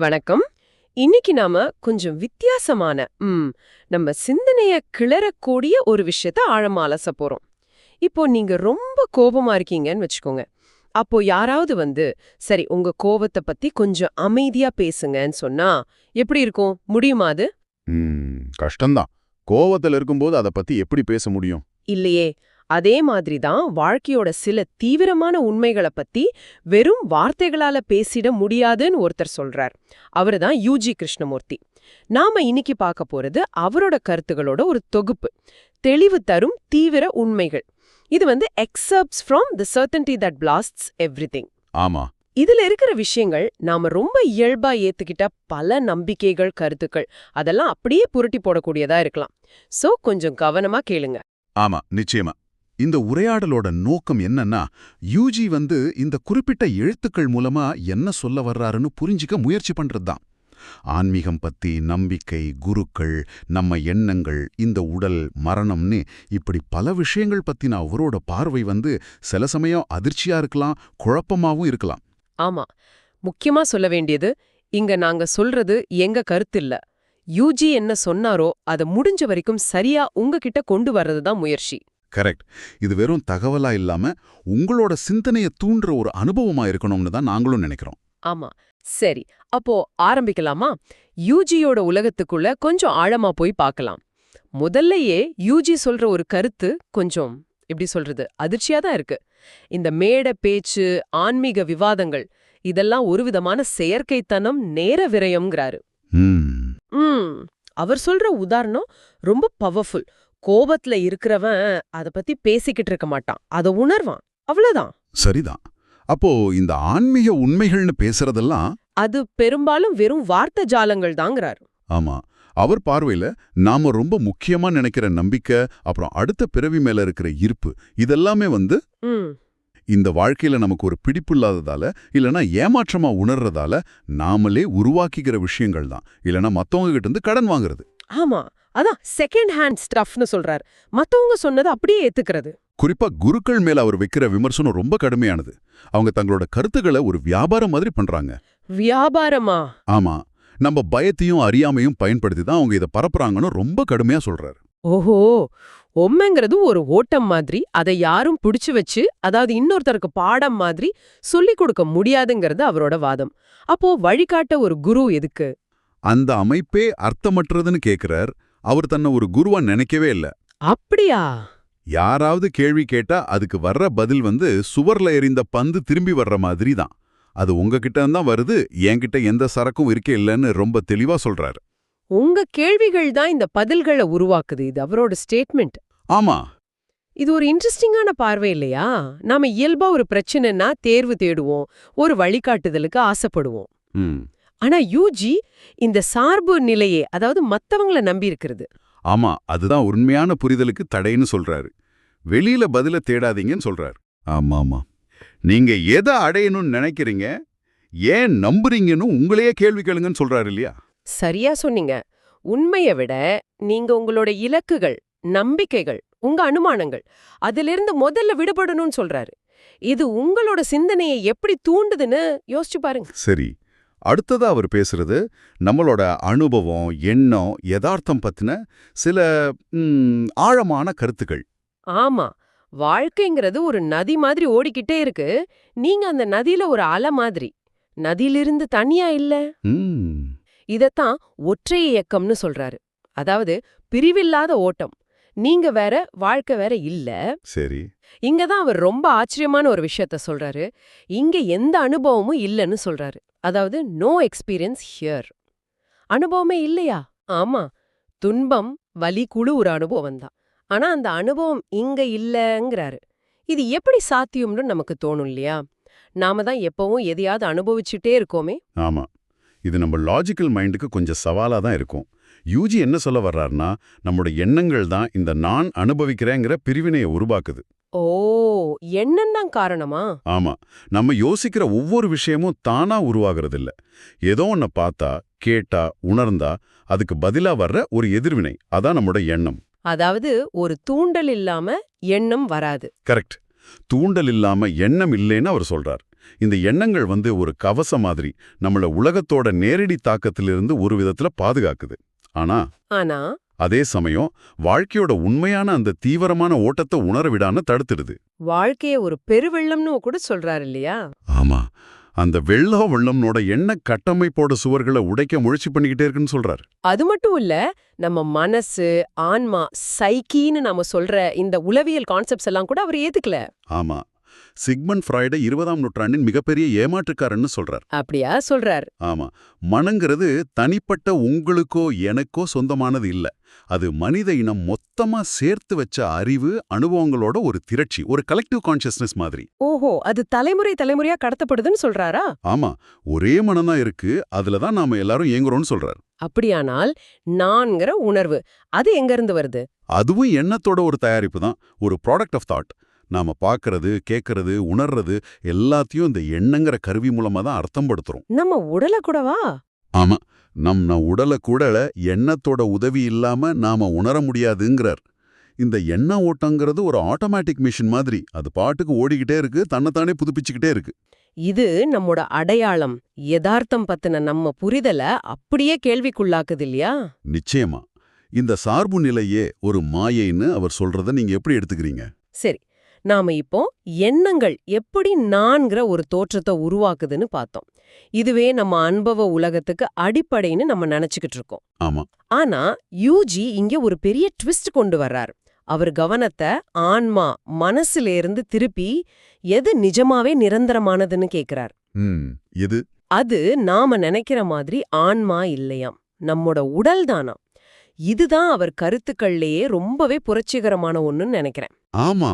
வணக்கம். இன்னைக்கு நாம கொஞ்சம் வித்தியாசமான ம் நம்ம சிந்தனைய கிளறக்கூடிய ஒரு விஷயத்த ஆழமா அலச போறோம். இப்போ நீங்க ரொம்ப கோபமா இருக்கீங்கன்னு வச்சுக்கோங்க. அப்போ யாராவது வந்து சரி உங்க கோவத்தை பத்தி கொஞ்சம் அமைதியா பேசுங்கன்னு சொன்னா எப்படி இருக்கும்? முடியுமா அது? கஷ்டம்தான். கோவத்துல இருக்கும்போது அதை பத்தி எப்படி பேச முடியும்? இல்லையே. அதே மாதிரி தான் வாழ்க்கையோட சில தீவிரமான உண்மைகளை பத்தி வெறும் வார்த்தைகளால பேசிட முடியாதுன்னு ஒருத்தர் சொல்றார். அவரு தான் யூஜி கிருஷ்ணமூர்த்தி. நாம இன்னைக்கு பார்க்க போறது அவரோட கருத்துகளோட ஒரு தொகுப்பு. தெளிவு தரும் தீவிர உண்மைகள். இது வந்து excepts from the certainty that blasts everything ஆமா. இதுல இருக்கிற விஷயங்கள் நாம ரொம்ப இயல்பா ஏத்துக்கிட்ட பல நம்பிக்கைகள் கருத்துக்கள் அதெல்லாம் அப்படியே புரட்டி போடக்கூடியதா இருக்கலாம். சோ கொஞ்சம் கவனமா கேளுங்க. ஆமா நிச்சயமா. இந்த உரையாடலோட நோக்கம் என்னன்னா யூஜி வந்து இந்த குறிப்பிட்ட எழுத்துக்கள் மூலமா என்ன சொல்ல வர்றாருன்னு புரிஞ்சிக்க முயற்சி பண்றதுதான். ஆன்மீகம் பத்தி நம்பிக்கை குருக்கள் நம்ம எண்ணங்கள் இந்த உடல் மரணம்னு இப்படி பல விஷயங்கள் பத்தின அவரோட பார்வை வந்து சில சமயம் அதிர்ச்சியா இருக்கலாம் குழப்பமாவும் இருக்கலாம். ஆமா. முக்கியமா சொல்ல வேண்டியது இங்க நாங்க சொல்றது எங்க கருத்து இல்ல. யூஜி என்ன சொன்னாரோ அத முடிஞ்ச வரைக்கும் சரியா உங்ககிட்ட கொண்டு வர்றது தான் முயற்சி. கரெக்ட் இது வெறும் தகவலா இல்லாம உங்களோட சிந்தனையை தூண்டுற ஒரு அனுபவமா இருக்கணும்னு தான் நாங்களும் நினைக்கிறோம். ஆமா. சரி. அப்போ ஆரம்பிக்கலாமா? யூஜியோட உலகத்துக்குள்ள கொஞ்சம் ஆழமா போய் பார்க்கலாம் முதல்லயே யூஜி சொல்ற ஒரு கருத்து கொஞ்சம் எப்படி சொல்றது அதிர்ச்சியா தான் இருக்கு. இந்த மேட பேச்சு ஆன்மீக விவாதங்கள் இதெல்லாம் ஒரு விதமான செயற்கைத்தனம் நேர விரயம்ங்கிறாரு. அவர் சொல்ற உதாரணம் ரொம்ப பவர்ஃபுல் கோபத்துல இருக்கிறவன் அத பத்தி பேசிக்கிட்டு இருக்க மாட்டான். அத உணர்வான். அவ்வளவுதான். சரிதான். அப்போ இந்த ஆன்மீக உண்மைகள்னு பேசுறதெல்லாம் அது பெரும்பாலும் வெறும் வார்த்தை ஜாலங்கள் தாங்கிறாரு. ஆமா. அவர் பார்வையில நாம ரொம்ப முக்கியமா நினைக்கிற நம்பிக்கை அப்புறம் அடுத்த பிறவி மேல இருக்கிற ஈர்ப்பு இதெல்லாமே வந்து இந்த வாழ்க்கையில நமக்கு ஒரு பிடிப்பு இல்லாததால இல்லனா ஏமாற்றமா உணர்றதால நாமளே உருவாக்கிக்கிற விஷயங்கள் தான் இல்லனா மத்தவங்க கிட்ட இருந்து கடன் வாங்குறது. ஆமா. அதான் செகண்ட் ஹேண்ட் ஸ்டஃப்னு சொல்றார். மத்தவங்க சொன்னதை அப்படியே ஏத்துக்கிறது. குறிப்பா குருக்கள் மேல அவர் வைக்கிற விமர்சனம் ரொம்ப கடுமையானது. அவங்க தங்களோட கருத்துக்களை ஒரு வியாபாரம் மாதிரி பண்றாங்க. வியாபாரமா? ஆமா. நம்ம பயத்தையும் அறியாமையும் பயன்படுத்தி தான் அவங்க இதை பரப்புறாங்கன்னு ரொம்ப கடுமையா சொல்றாரு. ஓஹோ! ஒம்மைங்கிறது ஒரு ஓட்டம் மாதிரி அதை யாரும் பிடிச்சு வச்சு அதாவது இன்னொருத்தருக்கு பாடம் மாதிரி சொல்லிக் கொடுக்க முடியாதுங்கிறது அவரோட வாதம். அப்போ வழிகாட்ட ஒரு குரு எதுக்கு? அந்த அமைப்பே அர்த்தமற்றதுன்னு கேக்குறார். அவர் தன்னை ஒரு குருவா நினைக்கவே இல்ல. அப்படியா? யாராவது கேள்வி கேட்டா அதுக்கு வர்ற பதில் வந்து சுவர்ல எறிந்த பந்து திரும்பி வர்ற மாதிரி தான் அது உங்ககிட்ட தான் வருது என்கிட்ட எந்த சரக்கும் இருக்கே இல்லைன்னு ரொம்ப தெளிவா சொல்றாரு. உங்க கேள்விகள் தான் இந்த பதில்களை உருவாக்குது இது அவரோட ஸ்டேட்மெண்ட். ஆமா. இது ஒரு இன்ட்ரெஸ்டிங்கான பார்வை இல்லையா? நாம இயல்பா ஒரு பிரச்சனைனா தேர்வு தேடுவோம் ஒரு வழிகாட்டுதலுக்கு ஆசைப்படுவோம். ம். ஆனா யூஜி இந்த சார்பு நிலையே அதாவது மத்தவங்கள நம்பி இருக்கிறது. ஆமா அதுதான் உண்மையான புரிதலுக்கு தடைன்னு சொல்றாரு. வெளியில பதில தேடாதீங்கன்னு சொல்றாரு. ஆமா ஆமா. நீங்க எதை அடையணும்னு நினைக்கிறீங்க ஏன் நம்புறீங்கன்னு உங்களையே கேள்வி கேளுங்கன்னு சொல்றாரு இல்லையா? சரியா சொன்னீங்க. உண்மையை விட நீங்க உங்களோட இலக்குகள் நம்பிக்கைகள் உங்க அனுமானங்கள் அதிலிருந்து முதல்ல விடுபடணும்னு சொல்றாரு. இது உங்களோட சிந்தனையை எப்படி தூண்டுதுன்னு யோசிச்சு பாருங்க. சரி. அடுத்ததா அவர் பேசுறது நம்மளோட அனுபவம் எண்ணம் யதார்த்தம் பத்தின சில ஆழமான கருத்துக்கள். ஆமா. வாழ்க்கைங்கிறது ஒரு நதி மாதிரி ஓடிக்கிட்டே இருக்கு. நீங்க அந்த நதியில ஒரு அலை மாதிரி. நதியிலிருந்து தனியா இல்ல? இதத்தான் ஒற்றை இயக்கம்னு சொல்றாரு. அதாவது பிரிவில்லாத ஓட்டம். நீங்க வேற வாழ்க்கை வேற இல்ல. சரி. இங்க தான் அவர் ரொம்ப ஆச்சரியமான ஒரு விஷயத்த சொல்றாரு. இங்க எந்த அனுபவமும் இல்லைன்னு சொல்றாரு. அதாவது நோ எக்ஸ்பீரியன்ஸ் ஹியர் அனுபவமே இல்லையா? ஆமா. துன்பம் வலி குழு ஒரு அனுபவம் தான். ஆனா அந்த அனுபவம் இங்க இல்லைங்கிறாரு. இது எப்படி சாத்தியம்னு நமக்கு தோணும் இல்லையா? நாம தான் எப்பவும் எதையாவது அனுபவிச்சுட்டே இருக்கோமே. ஆமா. இது நம்ம லாஜிக்கல் மைண்டுக்கு கொஞ்சம் சவாலா தான் இருக்கும். யூஜி என்ன சொல்ல வர்றாருன்னா நம்மளோட எண்ணங்கள் தான் இந்த நான் அனுபவிக்கிறேங்கிற பிரிவினையை உருவாக்குது. ஓ எண்ணம் காரணமா? ஆமா நம்ம யோசிக்கிற ஒவ்வொரு விஷயமும் தானா உருவாகிறது இல்ல ஏதோ ஒன்ன பார்த்தா கேட்டா உணர்ந்தா அதுக்கு பதிலா வர்ற ஒரு எதிர்வினை. அதான் நம்மளோட எண்ணம். அதாவது ஒரு தூண்டல் இல்லாம எண்ணம் வராது. கரெக்ட். தூண்டல் இல்லாம எண்ணம் இல்லைன்னு அவர் சொல்றார். இந்த எண்ணங்கள் வந்து ஒரு கவசம் மாதிரி நம்மள உலகத்தோட நேரடி தாக்கத்திலிருந்து ஒரு விதத்துல பாதுகாக்குது. ஆனா ஆனா அதே சமயம் வாழ்க்கையோட உண்மையான அந்த தீவிரமான ஓட்டத்தை உணர விடாம தடுத்துடுது. வாழ்க்கைய ஒரு பெருவெள்ளம்னு கூட சொல்றாரு இல்லையா? ஆமா. அந்த வெள்ளோ வெள்ளம்னோட எண்ண கட்டமைப்போட சுவர்களை உடைக்க முயற்சி பண்ணிக்கிட்டே இருக்குன்னு சொல்றாரு. அது மட்டும் இல்ல நம்ம மனசு ஆன்மா சைக்கின்னு நாம சொல்ற இந்த உளவியல் கான்செப்ட்ஸ் எல்லாம் கூட அவர் ஏத்துக்கல. ஆமா. சிக்மண்ட் ஃப்ராய்டை இருபதாம் நூற்றாண்டின் மிகப்பெரிய ஏமாற்றுக்காரன்னு சொல்றார். அப்படியா? சொல்றார். ஆமா. மனங்கிறது தனிப்பட்ட உங்களுக்கோ எனக்கோ சொந்தமானது இல்ல. அது மனித இனம் மொத்தமா சேர்த்து வச்ச அறிவு அனுபவங்களோட ஒரு திரட்சி ஒரு கலெக்டிவ் கான்ஷியஸ்னஸ் மாதிரி. ஓஹோ அது தலைமுறை தலைமுறையா கடத்தப்படுதுன்னு சொல்றாரா? ஆமா. ஒரே மனம்தான் இருக்கு. அதுல தான் நாம எல்லாரும் இயங்குறோம்னு சொல்றார். அப்படியானால் நான்கிற உணர்வு அது எங்க இருந்து வருது? அதுவும் எண்ணத்தோட ஒரு தயாரிப்பு தான். ஒரு ப்ராடக்ட் ஆஃப் தாட் நாம பார்க்கறது கேட்கறது உணர்றது எல்லாத்தையும் இந்த எண்ணங்கிற கருவி மூலமா தான் அர்த்தம் படுத்துறோம் நம்ம உடல கூடவா? ஆமா. நம்ம உடல கூட எண்ணத்தோட உதவி இல்லாம நாம உணர முடியாதுங்கிறார். இந்த எண்ண ஓட்டங்கிறது ஒரு ஆட்டோமேட்டிக் மிஷின் மாதிரி. அது பாட்டுக்கு ஓடிக்கிட்டே இருக்கு தன்னைத்தானே புதுப்பிச்சுக்கிட்டே இருக்கு. இது நம்மோட அடையாளம். யதார்த்தம் பத்தின நம்ம புரிதல அப்படியே கேள்விக்குள்ளாக்குது இல்லையா? நிச்சயமா. இந்த சார்பு நிலையே ஒரு மாயைன்னு அவர் சொல்றத நீங்க எப்படி எடுத்துக்கிறீங்க? சரி நாம இப்போ எண்ணங்கள் எப்படி நான்கிற ஒரு தோற்றத்தை உருவாக்குதுன்னு பார்த்தோம். இதுவே நம்ம அனுபவ உலகத்துக்கு அடிப்படைன்னு நம்ம நினைச்சுக்கிட்டு இருக்கோம். ஆமா. ஆனா யூஜி இங்க ஒரு பெரிய ட்விஸ்ட் கொண்டு வர்றார். அவர் கவனத்தை ஆன்மா மனசுல இருந்து திருப்பி எது நிஜமாவே நிரந்தரமானதுன்னு கேக்குறார். இது அது நாம நினைக்கிற மாதிரி ஆன்மா இல்லையாம். நம்மோட உடல் தானாம். இதுதான் அவர் கருத்துக்கள்லயே ரொம்பவே புரட்சிகரமான ஒண்ணுன்னு நினைக்கிறேன். ஆமா.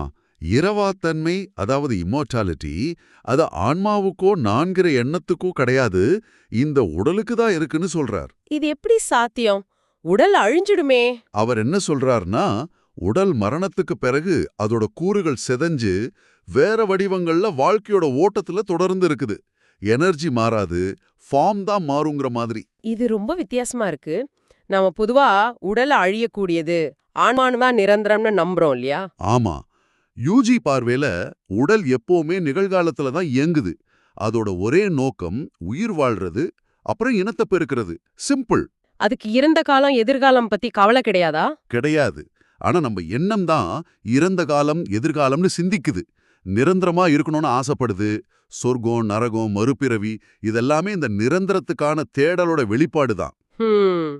இரவாத்தன்மை அதாவது இம்மோர்டாலிட்டி அது ஆன்மாவுக்கோ நான்கிற எண்ணத்துக்கோ கிடையாது. இந்த உடலுக்கு தான் இருக்குன்னு சொல்றார். இது எப்படி சாத்தியம்? உடல் அழிஞ்சிடுமே. அவர் என்ன சொல்றார்னா உடல் மரணத்துக்கு பிறகு அதோட கூறுகள் செதஞ்சு வேற வடிவங்கள்ல வாழ்க்கையோட ஓட்டத்துல தொடர்ந்து இருக்குது. எனர்ஜி மாறாது ஃபார்ம் தான் மாறுங்கிற மாதிரி. இது ரொம்ப வித்தியாசமா இருக்கு. நாம பொதுவா உடல் அழியக்கூடியது ஆன்மானுமா நிரந்தரம்னு நம்புறோம் இல்லையா? ஆமா. யூஜி பார்வையில உடல் எப்பவுமே நிகழ்காலத்துல தான் இயங்குது. அதோட ஒரே நோக்கம் உயிர் வாழ்றது அப்புறம் இனத்தை பெருக்கிறது. சிம்பிள். அதுக்கு இறந்த காலம் எதிர்காலம் பத்தி கவலை கிடையாதா? கிடையாது. ஆனா நம்ம எண்ணம் தான் இறந்த காலம் எதிர்காலம்னு சிந்திக்குது. நிரந்தரமா இருக்கணும்னு ஆசைப்படுது. சொர்க்கம் நரகம் மறுபிறவி இதெல்லாமே இந்த நிரந்தரத்துக்கான தேடலோட வெளிப்பாடு தான்.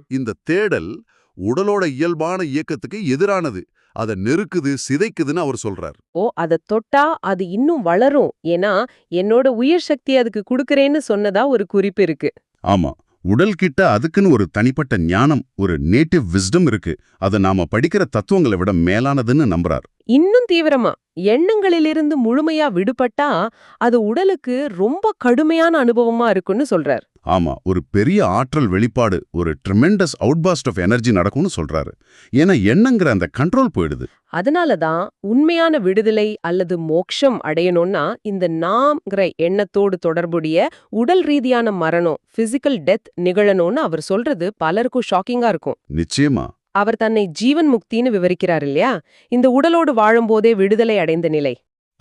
இந்த தேடல் உடலோட இயல்பான இயக்கத்துக்கு எதிரானது. அதை நெருக்குது சிதைக்குதுன்னு அவர் சொல்றார். ஓ அத தொட்டா அது இன்னும் வளரும். ஏன்னா என்னோட உயிர் சக்தி அதுக்கு குடுக்கறேன்னு சொன்னதா ஒரு குறிப்பு இருக்கு. ஆமா. உடல் கிட்ட அதுக்குன்னு ஒரு தனிப்பட்ட ஞானம் ஒரு நேட்டிவ் விஸ்டம் இருக்கு. அதை நாம படிக்கிற தத்துவங்களை விட மேலானதுன்னு நம்புறார். இன்னும் தீவிரமா. எண்ணங்களிலிருந்து முழுமையா விடுபட்டா அது உடலுக்கு ரொம்ப கடுமையான அனுபவமா இருக்குன்னு சொல்றார். ஆமா ஒரு பெரிய ஆற்றல் வெளிப்பாடு ஒரு ட்ரிமெண்டஸ் அவுட்பாஸ்ட் ஆஃப் எனர்ஜி நடக்கும்னு சொல்றாரு. ஏன்னா எண்ணங்கிற அந்த கண்ட்ரோல் போயிடுது. அதனாலதான் உண்மையான விடுதலை அல்லது மோட்சம் அடையணும்னா இந்த நாம்ங்கிற எண்ணத்தோடு தொடர்புடைய உடல் ரீதியான மரணம் பிசிக்கல் டெத் நிகழணும்னு அவர் சொல்றது பலருக்கும் ஷாக்கிங்கா இருக்கும். நிச்சயமா. அவர் தன்னை ஜீவன் முக்தின்னு விவரிக்கிறார் இல்லையா? இந்த உடலோடு வாழும்போதே விடுதலை அடைந்த நிலை.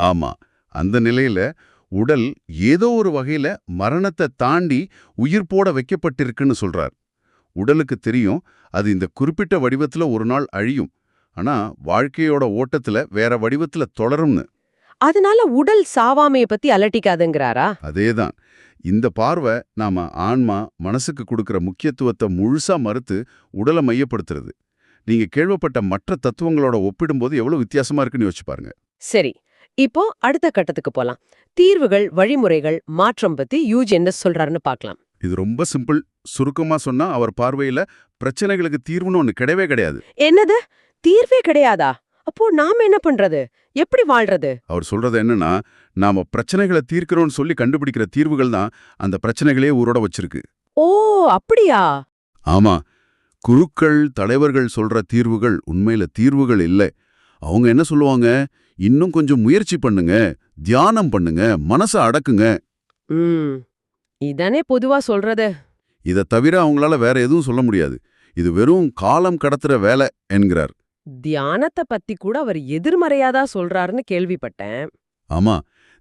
ஆமா. அந்த நிலையில உடல் ஏதோ ஒரு வகையில மரணத்தை தாண்டி உயிர் போட வைக்கப்பட்டிருக்குன்னு சொல்றார். உடலுக்கு தெரியும் அது இந்த குறிப்பிட்ட வடிவத்துல ஒரு நாள் அழியும். ஆனா வாழ்க்கையோட ஓட்டத்துல வேற வடிவத்துல தொடரும்னு. அதனால உடல் சாவாமைய பத்தி அலட்டிக்காதுங்கிறாரா? அதேதான். இந்த பார்வை நாம ஆன்மா மனசுக்கு கொடுக்கிற முக்கியத்துவத்தை முழுசா மறுத்து உடலை மையப்படுத்துறது. நீங்க கேள்விப்பட்ட மற்ற தத்துவங்களோட ஒப்பிடும்போது எவ்வளவு வித்தியாசமா இருக்குன்னு யோசிச்சு பாருங்க. சரி. இப்போ அடுத்த கட்டத்துக்கு போலாம். தீர்வுகள் வழிமுறைகள் மாற்றம் பத்தி யூஜ் என்ன சொல்றாருன்னு பார்க்கலாம் இது ரொம்ப சிம்பிள். சுருக்கமா சொன்னா அவர் பார்வையில பிரச்சனைகளுக்கு தீர்வுன்னு ஒண்ணு கிடையவே கிடையாது. என்னது? தீர்வே கிடையாதா? அப்போ நாம என்ன பண்றது? எப்படி வாழ்றது? அவர் சொல்றது என்னன்னா நாம பிரச்சனைகளை தீர்க்கிறோம்னு சொல்லி கண்டுபிடிக்கிற தீர்வுகள் தான் அந்த பிரச்சனைகளே ஊரோட வச்சிருக்கு. ஓ அப்படியா? ஆமா. குருக்கள் தலைவர்கள் சொல்ற தீர்வுகள் உண்மையில தீர்வுகள் இல்லை. அவங்க என்ன சொல்லுவாங்க? இன்னும் கொஞ்சம் முயற்சி பண்ணுங்க தியானம் பண்ணுங்க மனசை அடக்குங்க. இதானே பொதுவா சொல்றது. இதை தவிர அவங்களால வேற எதுவும் சொல்ல முடியாது. இது வெறும் காலம் கடத்துற வேலை என்கிறார். தியானத்தை பத்தி கூட அவர் எதிர்மறையாதா சொல்றாருன்னு கேள்விப்பட்டேன். ஆமா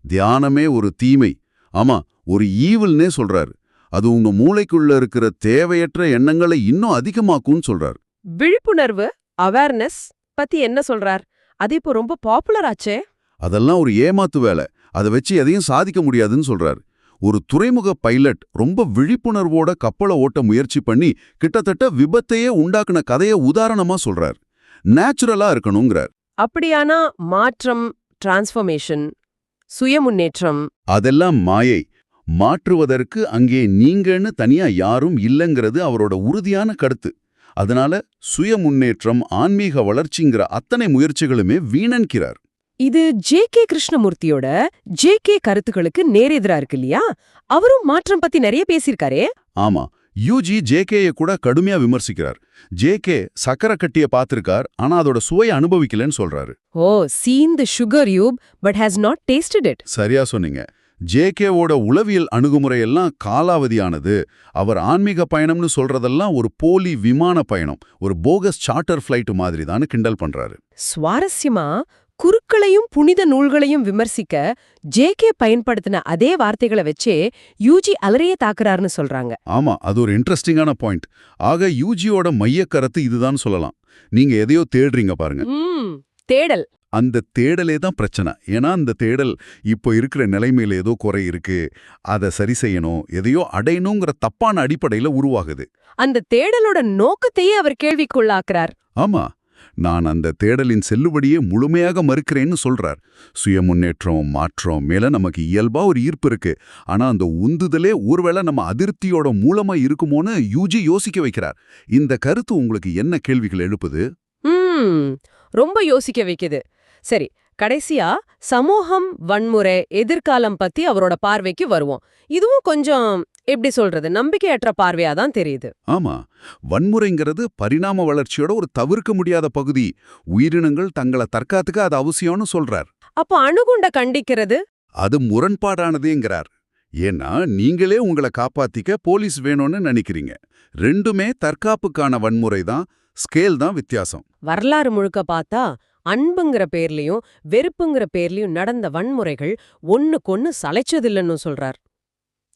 தியானமே ஒரு தீமை. ஆமா ஒரு ஈவில்னே சொல்றாரு. அது உங்க மூளைக்குள்ள இருக்கிற தேவையற்ற எண்ணங்களை இன்னும் அதிகமாக்கும்னு சொல்றாரு. விழிப்புணர்வு அவேர்னஸ் பத்தி என்ன சொல்றார்? அது இப்போ ரொம்ப பாப்புலர் ஆச்சே. அதெல்லாம் ஒரு ஏமாத்து வேலை. அதை வச்சு எதையும் சாதிக்க முடியாதுன்னு சொல்றாரு. ஒரு துறைமுக பைலட் ரொம்ப விழிப்புணர்வோட கப்பலை ஓட்ட முயற்சி பண்ணி கிட்டத்தட்ட விபத்தையே உண்டாக்குன கதையை உதாரணமா சொல்றார். நேச்சுரலா இருக்கணுங்கிறார். அப்படியானா மாற்றம் டிரான்ஸ்ஃபர்மேஷன் சுயமுன்னேற்றம். அதெல்லாம் மாயை. மாற்றுவதற்கு அங்கே நீங்கன்னு தனியா யாரும் இல்லைங்கிறது அவரோட உறுதியான கருத்து. அதனால சுய முன்னேற்றம் ஆன்மீக வளர்ச்சிங்கிற அத்தனை முயற்சிகளுமே வீணன்கிறார். இது ஜே கே கிருஷ்ணமூர்த்தியோட ஜே கே கருத்துக்களுக்கு நேரெதிரா இருக்கு இல்லையா? அவரும் மாற்றம் பத்தி நிறைய பேசியிருக்காரே. ஆமா யூஜி ஜேகேயை கூட கடுமையா விமர்சிக்கிறார். ஜேகே சக்கரை கட்டிய பார்த்திருக்கார் ஆனா அதோட சுவையை அனுபவிக்கலன்னு சொல்றாரு. ஓ seen the sugar yup but has not tasted it சரியா சொன்னீங்க. ஜேகேவோட உளவியல் அணுகுமுறையெல்லாம் காலாவதியானது. அவர் ஆன்மீக பயணம்னு சொல்றதெல்லாம் ஒரு போலி விமான பயணம் ஒரு போகஸ் சார்ட்டர் ஃபிளைட் மாதிரி தான் கிண்டல் பண்றாரு. சுவாரஸ்யமா? குருக்களையும் புனித நூல்களையும் விமர்சிக்க ஜே கே பயன்படுத்தின அதே வார்த்தைகளை வச்சே யூஜி அலறைய தாக்குறாருன்னு சொல்றாங்க. ஆமா அது ஒரு இன்ட்ரெஸ்டிங்கான பாயிண்ட். ஆக யூஜியோட மைய கருத்து இதுதான் சொல்லலாம். நீங்க எதையோ தேடுறீங்க பாருங்க. தேடல். அந்த தேடலே தான் பிரச்சனை. ஏன்னா அந்த தேடல் இப்போ இருக்கிற நிலைமையில ஏதோ குறை இருக்கு. அதை சரி செய்யணும். எதையோ அடையணுங்கிற தப்பான அடிப்படையில உருவாகுது. அந்த தேடலோட நோக்கத்தையே அவர் கேள்விக்குள்ளாக்குறார். ஆமா. நான் அந்த தேடலின் செல்லுபடியே முழுமையாக மறுக்கிறேன்னு சொல்றார். சுய முன்னேற்றம் மாற்றம் மேல நமக்கு இயல்பா ஒரு ஈர்ப்பு இருக்கு. ஆனா அந்த உந்துதலே ஒருவேளை நம்ம அதிருப்தியோட மூலமா இருக்குமோன்னு யூஜி யோசிக்க வைக்கிறார். இந்த கருத்து உங்களுக்கு என்ன கேள்விகள் எழுப்புது? ரொம்ப யோசிக்க வைக்குது. சரி கடைசியா சமூகம் வன்முறை எதிர்காலம் பத்தி அவரோட பார்வைக்கு வருவோம். இதுவும் கொஞ்சம் எப்படி சொல்றது நம்பிக்கையற்ற பார்வையா தான் தெரியுது. ஆமா வன்முறைங்கிறது பரிணாம வளர்ச்சியோட ஒரு தவிர்க்க முடியாத பகுதி. உயிரினங்கள் தங்களை தற்காத்துக்க அது அவசியம்னு சொல்றார். அப்போ அணுகுண்ட கண்டிக்கிறது? அது முரண்பாடானதேங்கிறார். ஏன்னா நீங்களே உங்களை காப்பாத்திக்க போலீஸ் வேணும்னு நினைக்கிறீங்க. ரெண்டுமே தற்காப்புக்கான வன்முறை தான் ஸ்கேல் தான் வித்தியாசம். வரலாறு முழுக்க பார்த்தா அன்புங்கிற பேர்லயும் வெறுப்புங்கிற பேர்லயும் நடந்த வன்முறைகள் ஒண்ணுக்கொன்னு சளைச்சதில்லைன்னு சொல்றார்.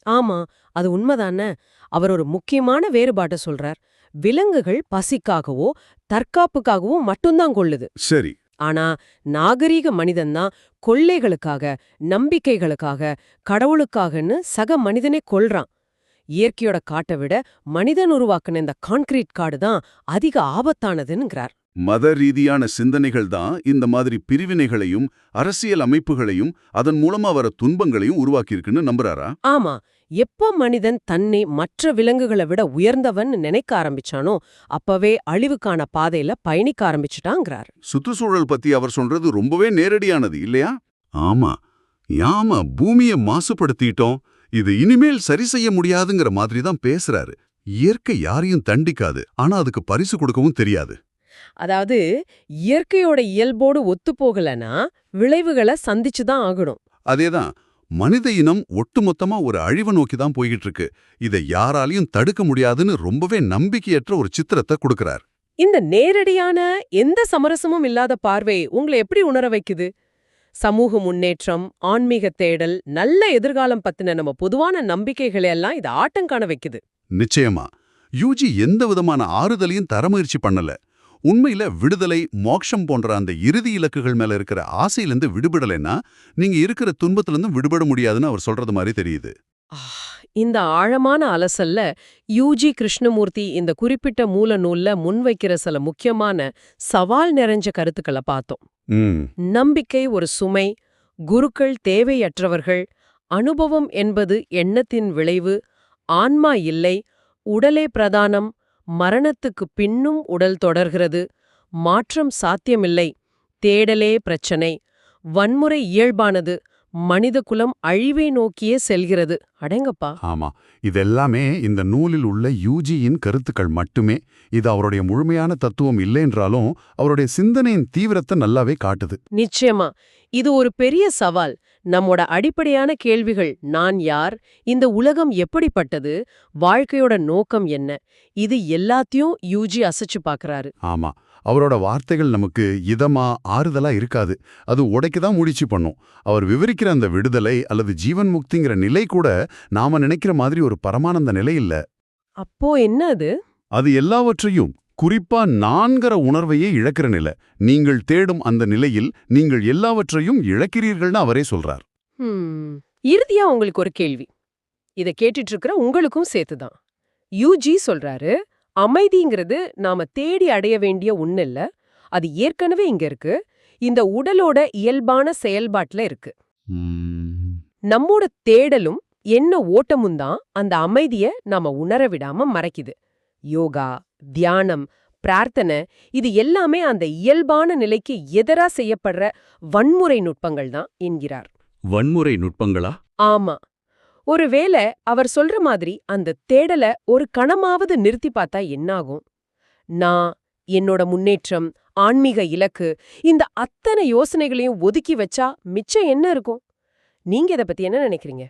ஆமா அது உண்மைதானே? அவர் ஒரு முக்கியமான வேறுபாட்டை சொல்றார். விலங்குகள் பசிக்காகவோ தற்காப்புக்காகவோ மட்டும்தான் கொள்ளுது. சரி. ஆனா நாகரீக மனிதன்தான் கொள்ளைகளுக்காக நம்பிக்கைகளுக்காக கடவுளுக்காகன்னு சக மனிதனே கொல்றான். இயற்கையோட காட்டை விட மனிதன் உருவாக்குன இந்த கான்கிரீட் காடு தான் அதிக ஆபத்தானதுங்கிறார் மத ரீதியான சிந்தனைகள் தான் இந்த மாதிரி பிரிவினைகளையும் அரசியல் அமைப்புகளையும் அதன் மூலமா வர துன்பங்களையும் உருவாக்கியிருக்குன்னு நம்புறாரா? ஆமா. எப்போ மனிதன் தன்னை மற்ற விலங்குகளை விட உயர்ந்தவன் நினைக்க ஆரம்பிச்சானோ அப்பவே அழிவுக்கான பாதையில பயணிக்க ஆரம்பிச்சுட்டாங்கிறார். சுற்றுச்சூழல் பத்தி அவர் சொல்றது ரொம்பவே நேரடியானது இல்லையா? ஆமா. யாம பூமியை மாசுபடுத்திட்டோம் இது இனிமேல் சரி செய்ய முடியாதுங்கிற மாதிரி தான் பேசுறாரு. இயற்கை யாரையும் தண்டிக்காது ஆனா அதுக்கு பரிசு கொடுக்கவும் தெரியாது. அதாவது இயற்கையோட இயல்போடு ஒத்துப்போகலனா விளைவுகளை சந்திச்சு தான் ஆகணும். அதேதான் மனித இனம் ஒட்டுமொத்தமா ஒரு அழிவை நோக்கி தான் போய்கிட்டு இருக்கு இதை யாராலையும் தடுக்க முடியாதுன்னு ரொம்பவே நம்பிக்கையற்ற ஒரு சித்திரத்தை கொடுக்கறார். இந்த நேரடியான எந்த சமரசமும் இல்லாத பார்வை உங்களை எப்படி உணர வைக்குது? சமூக முன்னேற்றம் ஆன்மீக தேடல் நல்ல எதிர்காலம் பத்தின நம்ம பொதுவான நம்பிக்கைகளை எல்லாம் இது ஆட்டங்காண வைக்குது. நிச்சயமா யூஜி எந்த விதமான ஆறுதலையும் தர முயற்சி பண்ணல. உண்மையில விடுதலை மோட்சம் போன்ற அந்த இறுதி இலக்குகள் மேல இருக்கிற ஆசையிலிருந்து விடுபடலைன்னா நீங்க இருக்கிற துன்பத்திலிருந்து விடுபட முடியாதுன்னு அவர் சொல்றது மாதிரி தெரியுது. இந்த ஆழமான அலசல்ல யூஜி கிருஷ்ணமூர்த்தி இந்த குறிப்பிட்ட மூல நூல்ல முன்வைக்கிற சில முக்கியமான சவால் நிறைஞ்ச கருத்துக்களை பார்த்தோம். நம்பிக்கை ஒரு சுமை குருக்கள் தேவையற்றவர்கள் அனுபவம் என்பது எண்ணத்தின் விளைவு ஆன்மா இல்லை உடலே பிரதானம் மரணத்துக்கு பின்னும் உடல் தொடர்கிறது. மாற்றம் சாத்தியமில்லை. தேடலே பிரச்சனை. வன்முறை இயல்பானது. மனித குலம் அழிவை நோக்கியே செல்கிறது. அடங்கப்பா. ஆமா. இதெல்லாமே இந்த நூலில் உள்ள யூஜியின் கருத்துக்கள் மட்டுமே. இது அவருடைய முழுமையான தத்துவம் இல்லைன்றாலும் அவருடைய சிந்தனையின் தீவிரத்தை நல்லாவே காட்டுது. நிச்சயமா. இது ஒரு பெரிய சவால். நம்மோட அடிப்படையான கேள்விகள் நான் யார்? இந்த உலகம் எப்படிப்பட்டது? வாழ்க்கையோட நோக்கம் என்ன? இது எல்லாத்தையும் யூஜி அசைச்சு பார்க்கறாரு. ஆமா. அவரோட வார்த்தைகள் நமக்கு இதமா ஆறுதலா இருக்காது. அது உடைக்க தான் முயற்சி பண்ணும். அவர் விவரிக்கிற அந்த விடுதலை அல்லது ஜீவன் முக்திங்கிற நிலை கூட நாம நினைக்கிற மாதிரி ஒரு பரமானந்த நிலை இல்ல. அப்போ என்ன அது? அது எல்லாவற்றையும் குறிப்பா நான்கிற உணர்வையே இழக்கிற நிலை. நீங்கள் தேடும் அந்த நிலையில் நீங்கள் எல்லாவற்றையும் இழக்கிறீர்கள்னு அவரே சொல்றார். இறுதியா உங்களுக்கு ஒரு கேள்வி. இத கேட்டுட்டு இருக்கிற உங்களுக்கும் சேர்த்துதான். யூஜி சொல்றாரு அமைதிங்கிறது நாம தேடி அடைய வேண்டிய ஒண்ணு இல்ல அது ஏற்கனவே இங்க இருக்கு. இந்த உடலோட இயல்பான செயல்பாட்டுல இருக்கு. நம்மோட தேடலும் என்ன ஓட்டமும் தான் அந்த அமைதிய நாம உணர விடாம மறைக்குது. யோகா தியானம் பிரார்த்தனை இது எல்லாமே அந்த இயல்பான நிலைக்கு எதிரா செய்யப்படுற வன்முறை நுட்பங்கள் தான் என்கிறார். வன்முறை நுட்பங்களா? ஆமா. ஒருவேளை அவர் சொல்ற மாதிரி அந்த தேடல ஒரு கணமாவது நிறுத்தி பார்த்தா என்னாகும்? நான் என்னோட முன்னேற்றம் ஆன்மீக இலக்கு இந்த அத்தனை யோசனைகளையும் ஒதுக்கி வச்சா மிச்சம் என்ன இருக்கும்? நீங்க இத பத்தி என்ன நினைக்கிறீங்க?